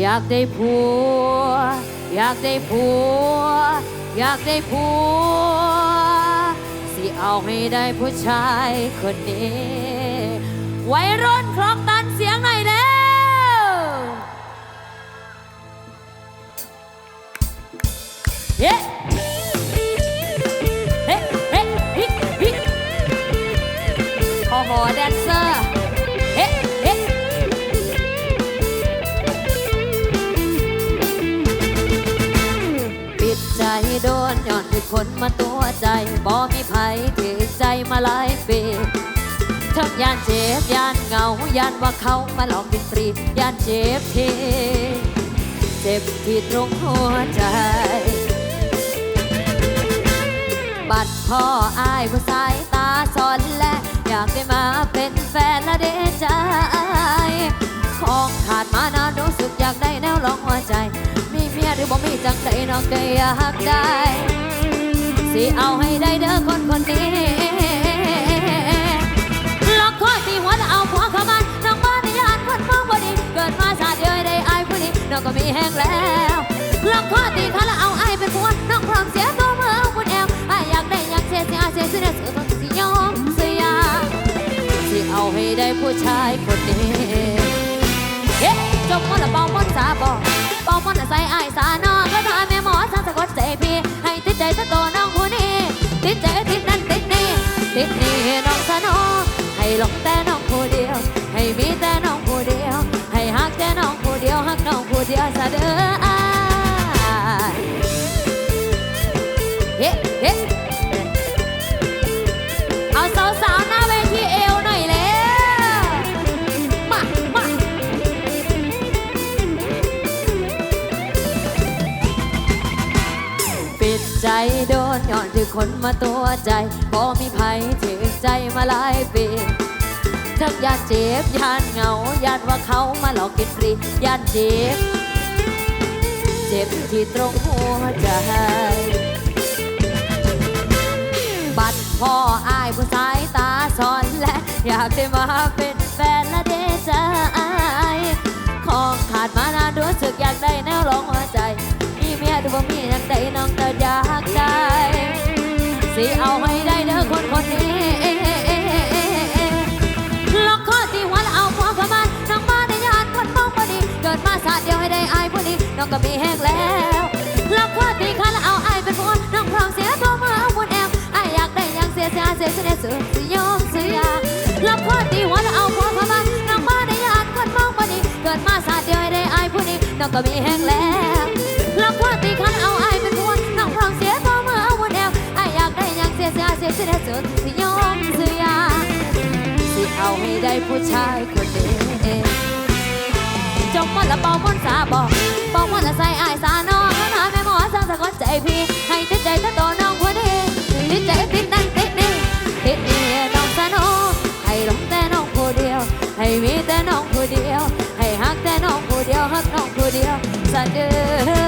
อยากได้ผัว อยากได้ผัว อยากได้ผัว สิเอาให้ได้ผู้ชายคนนี้ไวัยรุ่นคลองตันเสียงหน่อยเร็วเฮ้เฮ้เฮ้ฮิฮิโอ้โหแดนเซ โดนย้อนด้วยคนมาตัวใจบ่มีไผถือใจมาหลายปีทั้งยานเจ็บยานเหงายานว่าเขามาหลอกกินฟรียานเจ็บทีเจ็บที่ตรงหัวใจ บัดพ่ออายผู้สายตาสอนและ อยากได้มาเป็นแฟนและเดใจ ของขาดมานานรู้สึกอยากได้แน บ่มีจังใดน้องก็อยากได้ สิเอาให้ได้เด้อคนคนนี้ล็อกคอตีหัวแล้วเอาหัวเข้ามาน้องบ้านในยานคนมองบ่ดีเกิดมาชาติเดียวให้ได้อายผู้นี้น้องก็มีแห้งแล้วล็อกคอตีขาแล้วเอาอายเป็นผัวน้องพร้อมเสียตัวเมื่อเอาบุญแอวอายอยากได้อยากเสียเสียเสียเสียเสียต้องสิยอมเสียสิเอาให้ได้ผู้ชายคนนี้เฮ้จมมอนละเป่ามอนสาบอเป่ามอนละใส่ไอ้ายสานอก็ทาแม่หมอสางสะกดใจพี่ให้ติดใจสะตัวน้องผู้นี้ติดใจติดนั่นติดนี่ติดนี่น้องสานอให้หลงแต่น้องผู้เดียว ให้มีแต่น้องผู้เดียว ให้ฮักแต่น้องผู้เดียวฮักน้องผู้เดียวซะเด้อ โดนย้อนที่คนมาตัวใจบ่มีภัยถึงใจมาหลายปีทั้งยานเจ็บยานเหงายานว่าเขามาหลอกกินฟรียานเจ็บ เจ็บที่ตรงหัวใจบัดพ่ออายผู้สายตาสอนและอยากได้มาเป็น อายผู้นี้น้องก็มีแห้งแล้วล็อกคอตีขาแล้วเอาอายเป็นผัวน้องพร้อมเสียตัวมื่อเอาบุญแอวอายอยากได้อยังเสียเสียเสียเสียเสียสยอมเสียล็อกคอตีหัวแล้วเอาหัวเข้ามาน้องมาในยานคนมองบ่ดีเกิดมาสาดเดียวให้ได้อายผู้นี้น้องก็มีแห้งแล้วล็อกคอตีขาแล้วเอาอายเป็นผัวน้องพร้อมเสียตัวมื่อเอาบุญแอวอายอยากได้อยังเสียเสียเสียเสียเสียสยอมเสียสิเอาให้ได้ผู้ชายคนนี้จงมัน ละเป่ามนสาบอกเป่ามนต์ละใส่อายสาน้องขนาแม่หมอสั่งสะกดใจพี่ให้ติดใจถ้าตัวน้องคนนี้ติดใจติดนั่นติดนี่ติดนี่น้องสาน้องให้หลงแต่น้องผู้เดียว ให้มีแต่น้องผู้เดียว ให้ฮักแต่น้องผู้เดียวฮักน้องผู้เดียวสะเดือ